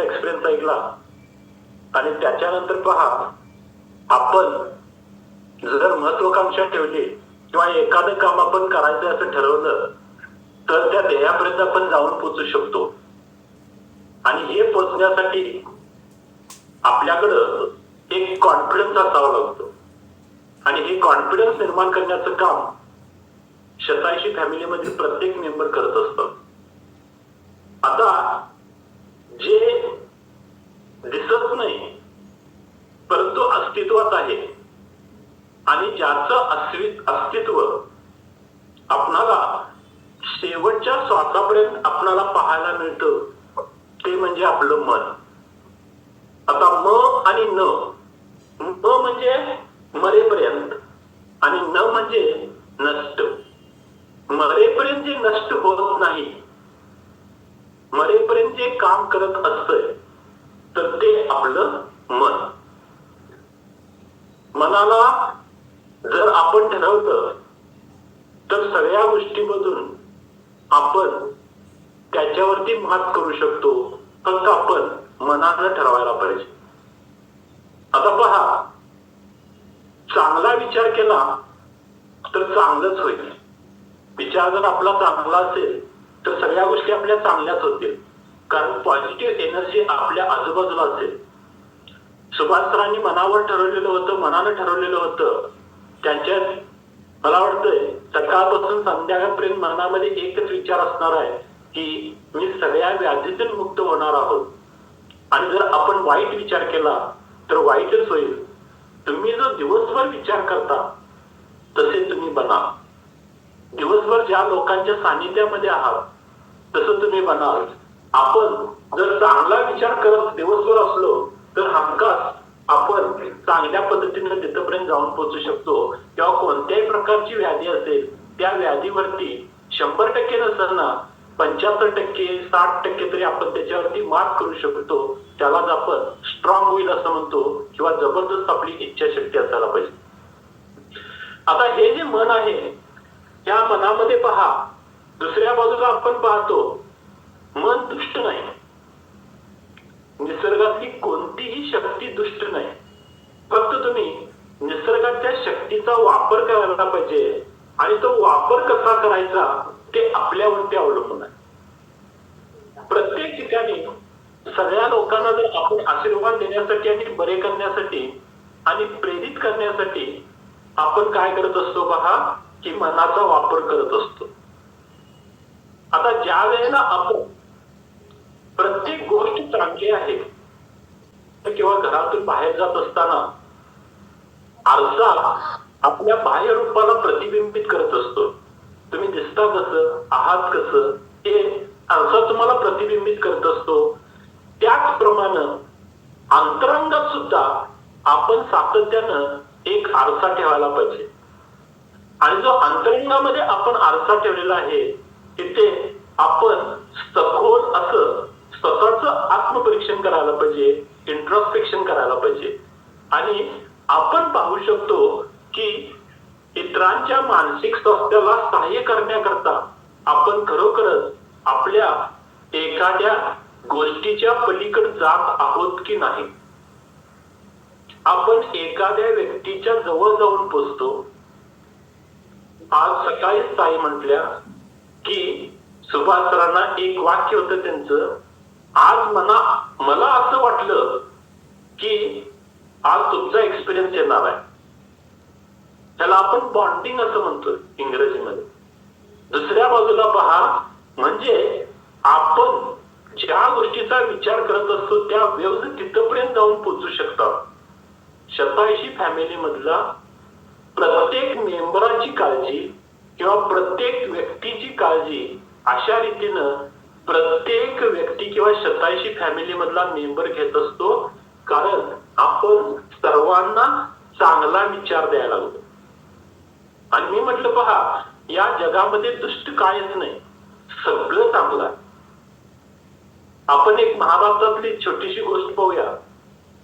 लोकांचा एक्सपिरियन्स ऐकला. आणि त्याच्यानंतर पहा आपण जर महत्वाकांक्षा ठेवली किंवा एखादं काम आपण करायचं असं ठरवलं तर त्या ध्येयापर्यंत आपण जाऊन पोचू शकतो. आणि हे पोचण्यासाठी आपल्याकडं एक कॉन्फिडन्स असावा लागतो. आणि हे कॉन्फिडन्स निर्माण करण्याचं काम शताऐंशी फॅमिलीमधील प्रत्येक मेंबर करत असतात. आता जे दिसत नाही परंतु अस्तित्वात आहे. आणि ज्याचं अस्ति- अस्तित्व आपणाला शेवटच्या श्वासापर्यंत आपणाला पाहायला मिळतं ते म्हणजे आपलं मन. आता म आणि न म म्हणजे मरेपर्यंत आणि न म्हणजे नष्ट. मरेपर्यंत जे नष्ट होत नाही मरेपर्यंत जे काम करत असतंय तर ते आपलं मन. मनाला जर आपण ठरवलं तर सगळ्या गोष्टीमधून आपण त्याच्यावरती मात करू शकतो फक्त आपण मनानं ठरवायला पाहिजे. आता पहा चांगला विचार केला तर चांगलंच होईल. विचार जर आपला चांगला असेल तर सगळ्या गोष्टी आपल्या चांगल्याच होतील. कारण पॉझिटिव्ह एनर्जी आपल्या आजूबाजूला असेल. सुभाषसरांनी मनावर ठरवलेलं होतं मनानं ठरवलेलं होतं. त्यांच्या मला वाटतंय सकाळपासून संध्याकाळपर्यंत मनामध्ये एकच विचार असणार आहे की मी सगळ्या व्याधीतून मुक्त होणार आहोत. आणि जर आपण वाईट विचार केला तर वाईटच होईल. तुम्ही जो दिवसभर विचार करता तसे तुम्ही बना. दिवसभर ज्या लोकांच्या सानिध्यामध्ये आहात तसं तुम्ही बनाल. आपण जर चांगला विचार करत दिवसभर असलो तर हमखास आपण चांगल्या पद्धतीने तिथपर्यंत जाऊन पोहोचू शकतो. किंवा कोणत्याही प्रकारची व्याधी असेल त्या व्याधीवरती शंभर टक्के नसताना पंच्याहत्तर टक्के साठ टक्के तरी आपण त्याच्यावरती मात करू शकतो. त्यालाच आपण स्ट्रॉंग होईल असं म्हणतो किंवा जबरदस्त आपली इच्छाशक्ती असायला पाहिजे. आता हे जे मन आहे या मनामध्ये पहा दुसऱ्या बाजूला आपण पाहतो मन दुष्ट नाही. निसर्गातली कोणतीही शक्ती दुष्ट नाही. फक्त तुम्ही निसर्गाच्या शक्तीचा वापर करायला पाहिजे आणि तो वापर कसा करायचा ते आपल्यावरती अवलंबून आहे. प्रत्येक ठिकाणी सगळ्या लोकांना जर आपण आशीर्वाद देण्यासाठी आणि बरे करण्यासाठी आणि प्रेरित करण्यासाठी आपण काय करत असतो पहा की मनाचा वापर करत असतो. आता ज्या वेळेला आपण प्रत्येक गोष्ट चांगली आहे. किंवा घरातून बाहेर जात असताना आरसा आपल्या बाह्य रूपाला प्रतिबिंबित करत असतो. तुम्ही दिसता कसं? आहात कसं? हे आरसा तुम्हाला प्रतिबिंबित करत असतो. त्याचप्रमाणे अंतरंगात सुद्धा आपण सातत्यानं एक आरसा ठेवायला पाहिजे. आणि जो अंतरंगामध्ये आपण आरसा ठेवलेला आहे तिथे आपण सखोल असं स्वतःच आत्मपरीक्षण करायला पाहिजे इंट्रोस्पेक्शन करायला पाहिजे. आणि आपण पाहू शकतो की इतरांच्या मानसिक स्वास्थ्याला सहाय्य करण्याकरता आपण खरोखरच आपल्या एखाद्या गोष्टीच्या पलीकडे जात आहोत की नाही. आपण एखाद्या व्यक्तीच्या जवळ जाऊन पोचतो. आज सकाळीच ताई म्हटल्या की सुभाष सरांना एक वाक्य होतं त्यांचं आज मना मला असं वाटलं की आज तुमचा एक्सपिरियन्स येणार आहे. त्याला आपण बॉन्डिंग असं म्हणतो इंग्रजीमध्ये. दुसऱ्या बाजूला पहा म्हणजे आपण ज्या गोष्टीचा विचार करत असतो त्या व्यवस्थित तिथपर्यंत जाऊन पोचू शकतात. शताऐंशी फॅमिली मधला प्रत्येक मेंबराची काळजी किंवा प्रत्येक व्यक्तीची काळजी अशा रीतीनं प्रत्येक व्यक्ती किंवा शताऐंशी फॅमिली मधला मेंबर घेत असतो. कारण आपण सर्वांना चांगला विचार द्यायला लागतो. आणि मी म्हटलं पहा या जगामध्ये दुष्ट कायच नाही. सगळं चांगलं आहे. आपण एक महाभारतातली छोटीशी गोष्ट पाहूया.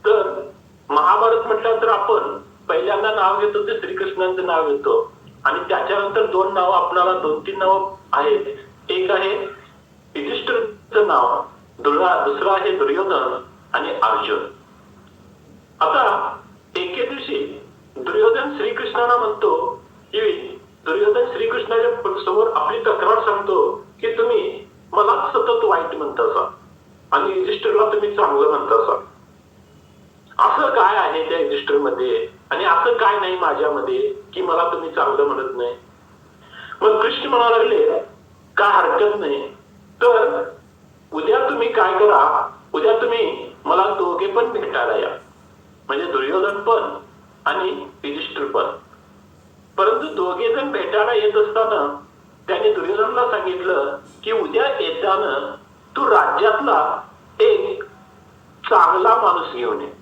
तर महाभारत म्हटलं तर आपण पहिल्यांदा नाव घेतो ते श्रीकृष्णांचं नाव घेतो. आणि त्याच्यानंतर दोन नाव आपल्याला दोन तीन नाव आहेत. एक आहे युधिष्ठिरचं नाव दुरा दुसरा आहे दुर्योधन आणि अर्जुन. आता एके दिवशी दुर्योधन श्रीकृष्णाला म्हणतो की दुर्योधन श्रीकृष्णाच्या समोर आपली तक्रार सांगतो की तुम्ही मला सतत वाईट म्हणतासा आणि युधिष्ठिरला तुम्ही चांगलं म्हणतासा. असं काय आहे त्या युधिष्ठिरमध्ये आणि असं काय नाही माझ्यामध्ये की मला तुम्ही चांगलं म्हणत नाही? मग कृष्ण म्हणायला लागले काय हरकत नाही. तर उद्या तुम्ही काय करा? उद्या तुम्ही मला दोघे पण भेटायला या. म्हणजे दुर्योधन पण आणि युधिष्ठिर पण. परंतु दोघे जण भेटायला येत असताना त्याने दुर्योधनला सांगितलं की उद्या येताना तू राज्यातला एक चांगला माणूस घेऊन ये.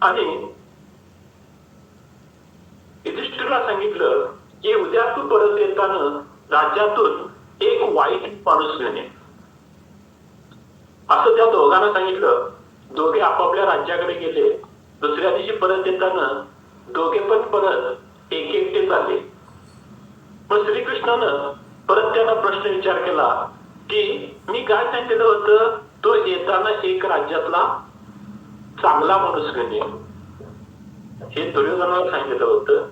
आणि युधिष्ठिरला सांगितलं की उद्या तू परत येताना राज्यातून एक वाईट माणूस घेणे असं त्या दोघांना सांगितलं. दोघे आपापल्या राज्याकडे गेले. दुसऱ्या दिवशी परत येताना दोघे पण परत एक एकटे चालले. पण श्रीकृष्णानं परत त्यांना प्रश्न विचार केला की मी काय सांगितलं होतं? तो येताना एक राज्यातला चांगला माणूस घेणे हे दुर्योधनाला सांगितलं होतं.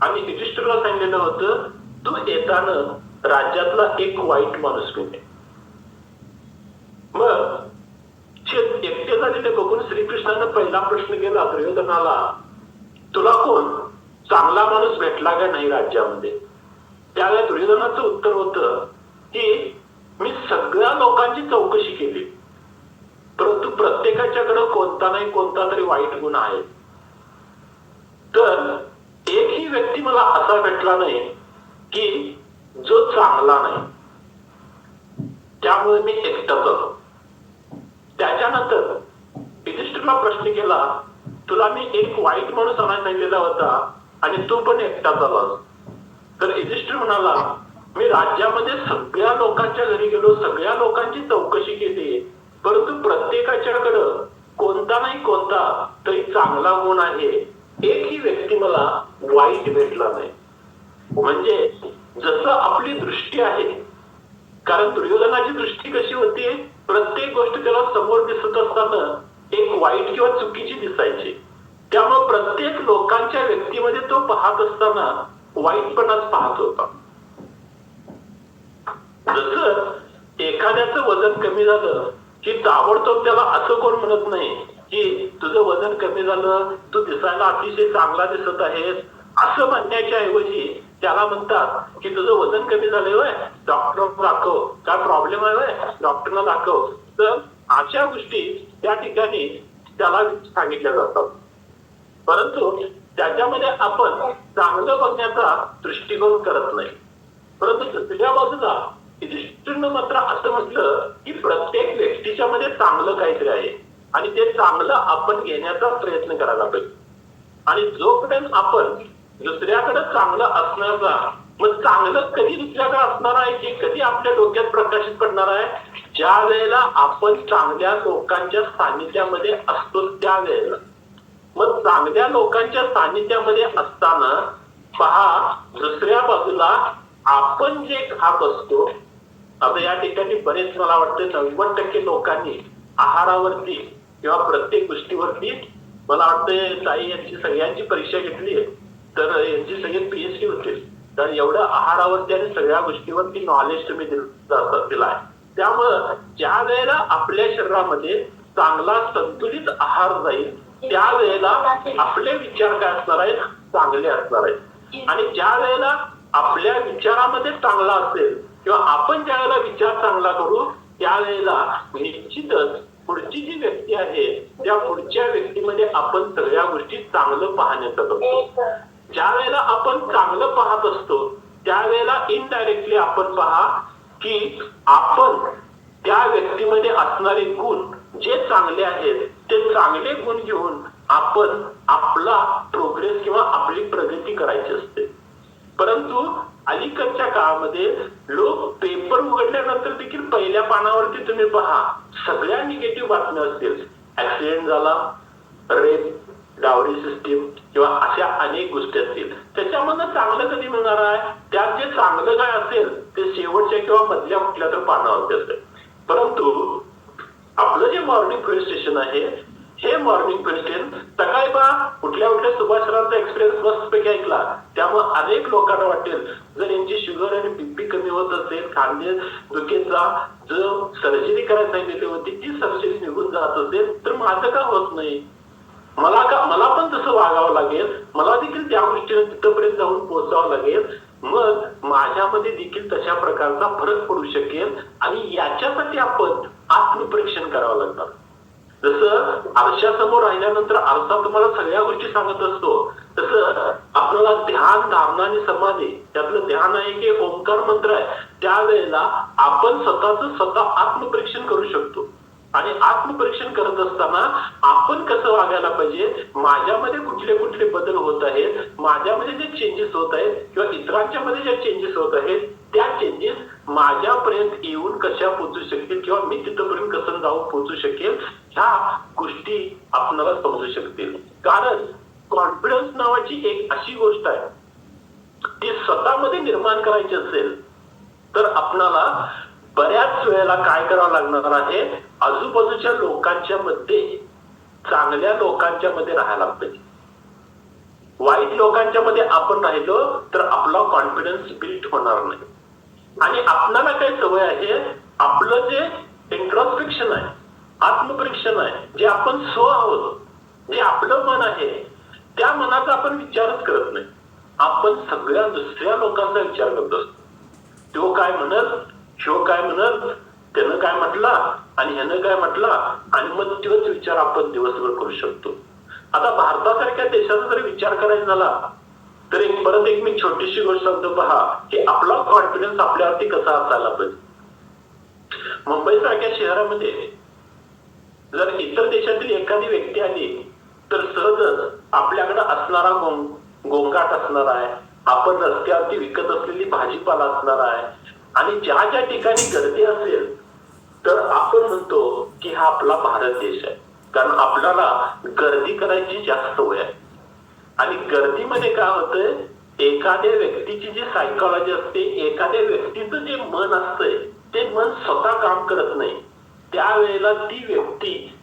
आणि युधिष्ठिरला सांगितलं होतं तू येताना राज्यातला एक वाईट माणूस घेऊन मग एकटे झालेले बघून श्रीकृष्णानं पहिला प्रश्न केला दुर्योधनाला तुला कोण? चांगला माणूस भेटला का नाही राज्यामध्ये? त्यावेळेला दुर्योधनाचं उत्तर होत की मी सगळ्या लोकांची चौकशी केली. परंतु प्रत्येकाच्याकडे कोणता नाही कोणता तरी वाईट गुण आहे. तर एकही व्यक्ती मला असा भेटला नाही की जो चांगला नाही त्यामुळे मी एकटा झालो त्याच्यानंतर युधिष्ठिरला प्रश्न केला तुला मी एक वाईट माणूस आणायला सांगितलेला होता आणि तू पण एकटा झालास तर युधिष्ठिर म्हणाला मी राज्यामध्ये सगळ्या लोकांच्या घरी गेलो सगळ्या लोकांची चौकशी केली परंतु प्रत्येकाच्याकडं कोणता नाही कोणता तरी चांगला गुण आहे. एकही व्यक्ती मला वाईट भेटला नाही. म्हणजे जसं आपली दृष्टी आहे कारण दुर्योधनाची दृष्टी कशी होती प्रत्येक गोष्ट त्याला समोर दिसत असताना एक वाईट किंवा चुकीची दिसायची. त्यामुळे प्रत्येक लोकांच्या व्यक्तीमध्ये तो पाहत असताना वाईटपणाच पाहत होता. जस एखाद्याच वजन कमी झालं की ताबडतोब त्याला असं कोण म्हणत नाही की तुझं वजन कमी झालं तू दिसायला अतिशय चांगला दिसत आहेस असं म्हणण्याच्या ऐवजी त्याला म्हणतात की तुझं वजन कमी झालंय वय डॉक्टर दाखव. काय प्रॉब्लेम आहे वय डॉक्टरला दाखव. तर अशा गोष्टी त्या ठिकाणी त्याला सांगितल्या जातात. परंतु त्याच्यामध्ये आपण चांगलं बघण्याचा दृष्टिकोन करत नाही. परंतु दुसऱ्या बाजूला युधिष्ठिरनं मात्र असं म्हटलं की प्रत्येक व्यक्तीच्या मध्ये चांगलं काहीतरी आहे. आणि ते चांगलं आपण घेण्याचा प्रयत्न करायला पाहिजे. आणि जोपर्यंत आपण दुसऱ्याकडे चांगलं असण्याचा मग चांगलं कधी दुसऱ्याकडे असणार आहे की कधी आपल्या डोक्यात प्रकाशित पडणार आहे? ज्या वेळेला आपण चांगल्या लोकांच्या सानिध्यामध्ये असतो त्यावेळेला. मग चांगल्या लोकांच्या सानिध्यामध्ये असताना पहा दुसऱ्या बाजूला आपण जे खात असतो आता या ठिकाणी बरेच मला वाटतं नव्वद टक्के लोकांनी आहारावरती किंवा प्रत्येक गोष्टीवरती मला वाटतं ताई यांची सगळ्यांची परीक्षा घेतली तर यांची सगळी पीएचडी होते. तर एवढं आहारावरती आणि सगळ्या गोष्टीवरती नॉलेज तुम्ही दिलं आहे. त्यामुळं ज्या वेळेला आपल्या शरीरामध्ये चांगला संतुलित आहार जाईल त्यावेळेला आपले विचार काय असणार आहेत? चांगले असणार आहेत. आणि ज्या वेळेला आपल्या विचारामध्ये चांगला असेल किंवा आपण ज्या वेळेला विचार चांगला करू त्यावेळेला निश्चितच पुढची जी व्यक्ती आहे त्या पुढच्या व्यक्तीमध्ये आपण सगळ्या गोष्टी चांगलं पाहण्याचा करतो. ज्या वेळेला आपण चांगलं पाहत असतो त्यावेळेला इनडायरेक्टली आपण पहा की आपण त्या व्यक्तीमध्ये असणारे गुण जे चांगले आहेत ते चांगले गुण घेऊन आपण आपला प्रोग्रेस किंवा आपली प्रगती करायची असते. परंतु अलीकडच्या काळामध्ये लोक पेपर उघडल्यानंतर देखील पहिल्या पानावरती तुम्ही पहा सगळ्या निगेटिव्ह बातम्या असतील. ऍक्सिडेंट झाला रेप डावरी सिस्टीम किंवा अशा अनेक गोष्टी असतील. त्याच्यामधनं चांगलं कधी मिळणार आहे? त्यात जे चांगलं काय असेल ते शेवटच्या किंवा मधल्या कुठल्या तर पानावरती असेल परंतु आपलं जे मॉर्निंग फील्ड स्टेशन आहे हे मॉर्निंग फील्ड स्टेशन सकाळी बा कुठल्या कुठल्या सुभाषरावांचा एक्सपिरियन्स मस्तपैकी ऐकला. त्यामुळे अनेक लोकांना वाटेल जर यांची शुगर आणि बीपी कमी होत असेल खांदे दुखेचा जो सर्जरी करायला सांगितली होती ती सर्जरी निघून जात असेल तर माझं का होत नाही? मला का मला पण तसं वागावं लागेल. मला देखील त्या गोष्टीने तिथपर्यंत जाऊन पोहोचावं लागेल. मग माझ्यामध्ये देखील तशा प्रकारचा फरक पडू शकेल आणि याच्यासाठी आपण आत्मपरीक्षण करावं लागतात जसं आरशासमोर राहिल्यानंतर आरसा तुम्हाला सगळ्या गोष्टी सांगत असतो. तसं आपल्याला ध्यान धारणा आणि समाधी त्यातलं ध्यान आहे की ओंकार मंत्र आहे. त्यावेळेला आपण स्वतःच स्वतः आत्मपरीक्षण करू शकतो. आणि आत्मपरीक्षण करत असताना आपण कसं वागायला पाहिजे? माझ्यामध्ये कुठले कुठले बदल होत आहेत? माझ्यामध्ये जे चेंजेस होत आहेत किंवा इतरांच्या मध्ये ज्या चेंजेस होत आहेत त्या चेंजेस माझ्यापर्यंत येऊन कशा पोहोचू शकतील किंवा मी तिथपर्यंत कसं जाऊन पोहोचू शकेल ह्या गोष्टी आपणाला समजू शकतील. कारण कॉन्फिडन्स नावाची एक अशी गोष्ट आहे ती स्वतःमध्ये निर्माण करायची असेल तर आपणाला बऱ्याच वेळेला काय करावं लागणार आहे? आजूबाजूच्या लोकांच्या मध्ये चांगल्या लोकांच्या मध्ये राहायला पाहिजे वाईट लोकांच्या मध्ये आपण राहिलो तर आपला कॉन्फिडन्स बिल्ड होणार नाही. आणि आपणाला काय सवय आहे? आपलं जे इंट्रोस्पेक्शन आहे आत्मपरीक्षण आहे जे आपण स्व आहोत जे आपलं मन आहे त्या मनाचा आपण विचारच करत नाही. आपण सगळ्या दुसऱ्या लोकांचा विचार करत असतो. तो काय म्हणत? शो काय म्हणत त्यानं काय म्हटला? आणि ह्यानं काय म्हटला? आणि मग तोच विचार आपण दिवसभर करू शकतो. आता भारतासारख्या देशाचा जर विचार करायचा झाला तर एक परत एक मी छोटीशी गोष्ट सांगतो पहा की आपला कॉन्फिडन्स आपल्यावरती कसा असायला पाहिजे? मुंबई सारख्या शहरामध्ये जर इतर देशातील एखादी व्यक्ती आली तर सहजच आपल्याकडे असणारा गोंगाट असणार आहे. आपण रस्त्यावरती विकत असलेली भाजीपाला असणार आहे. आणि ज्या ज्या ठिकाणी गर्दी असेल तर आपण म्हणतो की हा आपला भारत देश आहे. कारण आपल्याला गर्दी करायची जास्त वय आहे. आणि गर्दीमध्ये काय होतंय एखाद्या व्यक्तीची जी सायकॉलॉजी असते एखाद्या व्यक्तीचं जे मन असतंय ते मन स्वतः काम करत नाही. त्यावेळेला ती व्यक्ती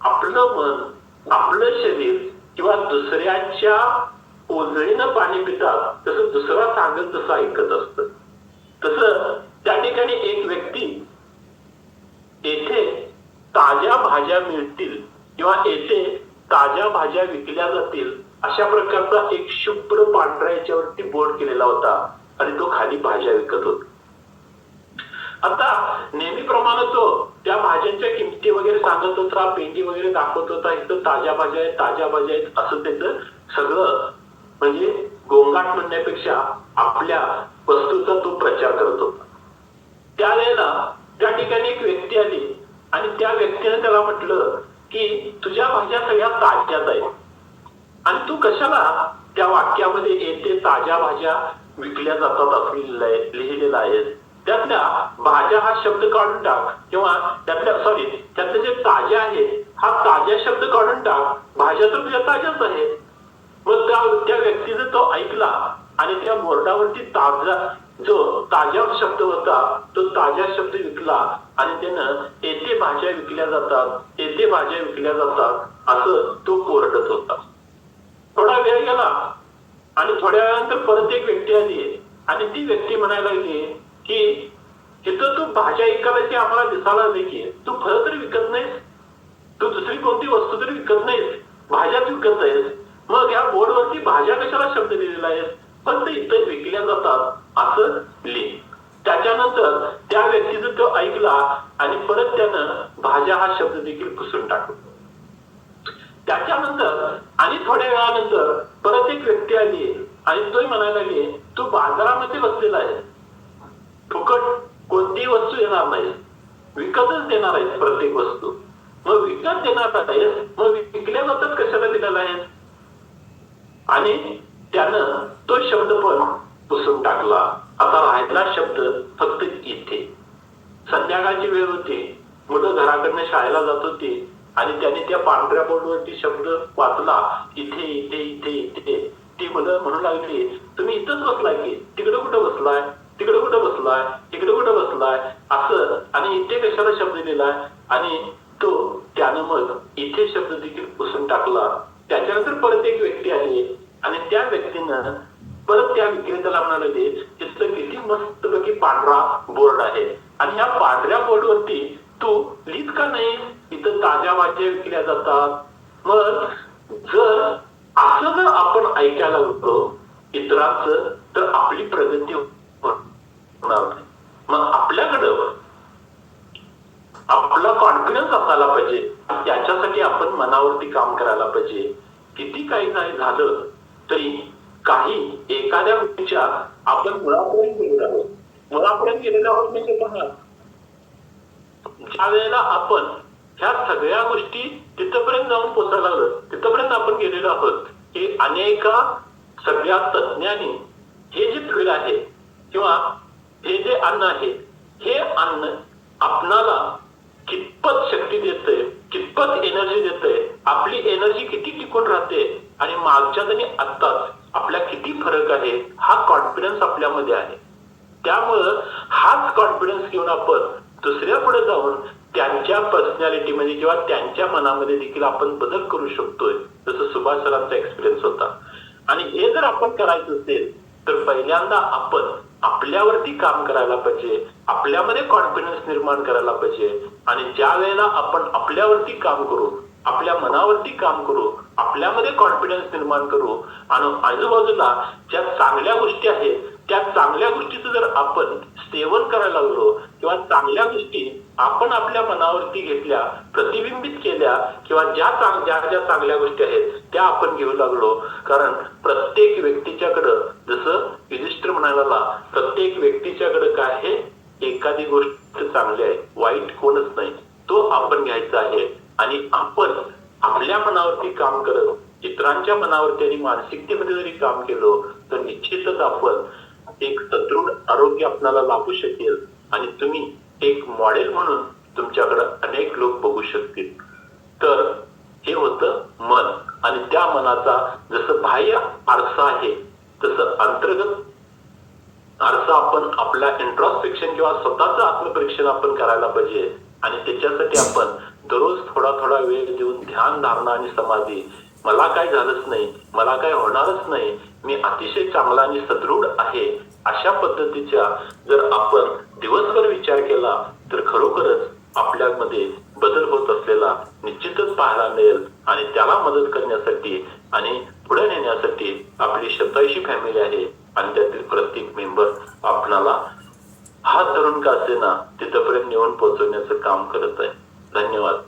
आपलं मन आपलं शरीर किंवा दुसऱ्याच्या ओझळीनं पाणी पितात तसं दुसरा सांगत तसं ऐकत असतं. तसं त्या ठिकाणी एक व्यक्ती येथे ताज्या भाज्या मिळतील किंवा येथे ताज्या भाज्या विकल्या जातील अशा प्रकारचा एक शुभ्र पांढऱ्या याच्यावरती बोर्ड केलेला होता आणि तो खाली भाज्या विकत होता. आता नेहमीप्रमाणे तो त्या भाज्यांच्या किमती वगैरे सांगत होता पेंडी वगैरे दाखवत होता इथं ताज्या भाज्या आहेत ताज्या भाज्या आहेत असं त्याचं सगळं म्हणजे गोंगाट म्हणण्यापेक्षा आपल्या वस्तूचा तो प्रचार करत. होता त्यावेळेला त्या ठिकाणी एक व्यक्ती आली आणि त्या व्यक्तीने त्याला म्हटलं की तुझ्या भाज्या सगळ्या ताज्याच आहेत. आणि तू कशाला त्या वाक्यामध्ये येते ताज्या भाज्या विकल्या जातात असं लिहिलेलं आहे. त्यातल्या भाज्या हा शब्द काढून टाक किंवा त्यातल्या सॉरी त्यातले जे ताज्या आहे हा ताज्या शब्द काढून टाक. भाज्या तर तुझ्या ताज्याच आहेत. मग त्या त्या व्यक्तीने तो ऐकला. आणि त्या बोर्डावरती ताजा जो ताज्या शब्द होता तो ताज्या शब्द विकला आणि त्यानं येथे भाज्या विकल्या जातात येथे भाज्या विकल्या जातात असं तो कोरडत होता. थोडा वेळ गेला आणि थोड्या वेळानंतर परत एक व्यक्ती आली आणि ती व्यक्ती म्हणायला लागली की इथं तू भाज्या विकायची आम्हाला दिसायला लागली की तू फळ तरी विकत नाहीस? तू दुसरी कोणती वस्तू तरी विकत नाहीस? भाज्याच विकत आहेस मग या बोर्डवरती भाज्या कशाला शब्द लिहिलेला फक्त इतर विकल्या जातात असं लिहि त्याच्यानंतर त्या व्यक्तीचं तो ऐकला आणि परत त्यानं भाज्या हा शब्द देखील पुसून टाकला. त्याच्यानंतर आणि थोड्या वेळानंतर परत एक व्यक्ती आली आणि तो म्हणायला लागली तू बाजारामध्ये बसलेला आहे. फुकट कोणतीही वस्तू येणार नाही. विकतच देणार आहेस प्रत्येक वस्तू. मग विकत देणार आहेस मग विकल्या जातात कशाला दिलेला आहेस आणि त्यानं तो शब्द पण पुसून टाकला. आता राहिला शब्द फक्त इथे. संध्याकाळची वेळ होती. मुलं घराकडनं शाळेला जात होती आणि त्याने त्या पांढऱ्या बोर्डवरती शब्द वाचला. इथे इथे इथे इथे. ती मुलं म्हणू लागली तुम्ही इथंच बसलाय की? तिकडे कुठं बसलाय? तिकडे कुठं बसलाय? तिकडे कुठं बसलाय? असं आणि इथे कशाला शब्द दिलाय? आणि तो त्यानं मग इथे शब्द देखील पुसून टाकला. त्याच्यानंतर परत एक व्यक्ती आली. आणि त्या व्यक्तीनं परत त्या विक्रेत्याला म्हणाले तिथं किती मस्तपैकी पांढरा बोर्ड आहे. आणि या पांढऱ्या बोर्डवरती तू लिहित का नाही? इथं ताज्या भाज्या विकल्या जातात. मग जर असं जर आपण ऐकायला होतो इतरांचं तर आपली प्रगती होणार नाही. मग आपल्याकडं आपला कॉन्फिडन्स असायला पाहिजे. त्याच्यासाठी आपण मनावरती काम करायला पाहिजे. किती काही नाही झालं तरी काही एखाद्या गोष्टीच्या आपण मुळापर्यंत गेलेलो आहोत. मुळापर्यंत गेलेलो आहोत म्हणजे पहा ज्या वेळेला आपण ह्या सगळ्या गोष्टी तिथपर्यंत जाऊन पोचायला लागलो तिथपर्यंत आपण गेलेलो आहोत हे अनेका सगळ्या तज्ज्ञांनी हे जे फील्ड आहे किंवा हे जे अन्न आहे हे अन्न आपणाला कितपत शक्ती देते कितपत एनर्जी देते आपली एनर्जी किती टिकून राहते आणि मागच्यात आणि आत्ताच आपल्या किती फरक आहे हा कॉन्फिडन्स आपल्यामध्ये आहे. त्यामुळं हाच कॉन्फिडन्स घेऊन आपण दुसऱ्या पुढे जाऊन त्यांच्या पर्सनॅलिटी मध्ये म्हणजे किंवा त्यांच्या मनामध्ये देखील आपण बदल करू शकतोय जसं सुभाष सरांचा एक्सपिरियन्स होता. आणि हे जर आपण करायचं असेल तर पहिल्यांदा आपण आपल्यावरती काम करायला पाहिजे आपल्यामध्ये कॉन्फिडन्स निर्माण करायला पाहिजे. आणि ज्या वेळेला आपण आपल्यावरती काम करू आपल्या मनावरती काम करू आपल्यामध्ये कॉन्फिडन्स निर्माण करू आणि आजूबाजूला ज्या चांगल्या गोष्टी आहेत त्या चांगल्या गोष्टीचं जर आपण सेवन करायला लागलो किंवा चांगल्या गोष्टी आपण आपल्या मनावरती घेतल्या प्रतिबिंबित केल्या किंवा ज्या चांग ज्या ज्या चांगल्या गोष्टी आहेत त्या आपण घेऊ लागलो. कारण प्रत्येक व्यक्तीच्याकडं जसं युधिष्ठिर म्हणायला प्रत्येक व्यक्तीच्याकडं काय आहे? एखादी गोष्ट चांगली आहे वाईट कोणच नाही. तो आपण घ्यायचा आहे आणि आपण आपल्या मनावरती काम करत इतरांच्या मनावरती आणि मानसिकतेमध्ये जरी काम केलं तर निश्चितच आपण एक सदृढ आरोग्य आपल्याला लाभू शकेल. आणि तुम्ही एक मॉडेल म्हणून तुमच्याकडे अनेक लोक बघू शकतील. तर हे होतं मन. आणि त्या मनाचा जसं बाह्य आरसा आहे तसं अंतर्गत आरसा आपण आपल्या इंट्रॉस्पेक्शन किंवा स्वतःचं आत्मपरीक्षण आपण करायला पाहिजे. आणि त्याच्यासाठी आपण दररोज थोडा थोडा वेळ देऊन ध्यान धारणा आणि समाधी मला काय झालंच नाही मला काय होणारच नाही मी अतिशय चांगला आणि सदृढ आहे अशा पद्धतीच्या जर आपण दिवसभर विचार केला तर खरोखरच आपल्यामध्ये बदल होत असलेला निश्चितच पाहायला मिळेल आणि त्याला मदत करण्यासाठी आणि पुढे नेण्यासाठी आपली शतायशी फॅमिली आहे आणि त्यातील प्रत्येक मेंबर आपणाला हात धरून का असेना तिथपर्यंत नेऊन पोहोचवण्याचं काम करत आहे. धन्यवाद.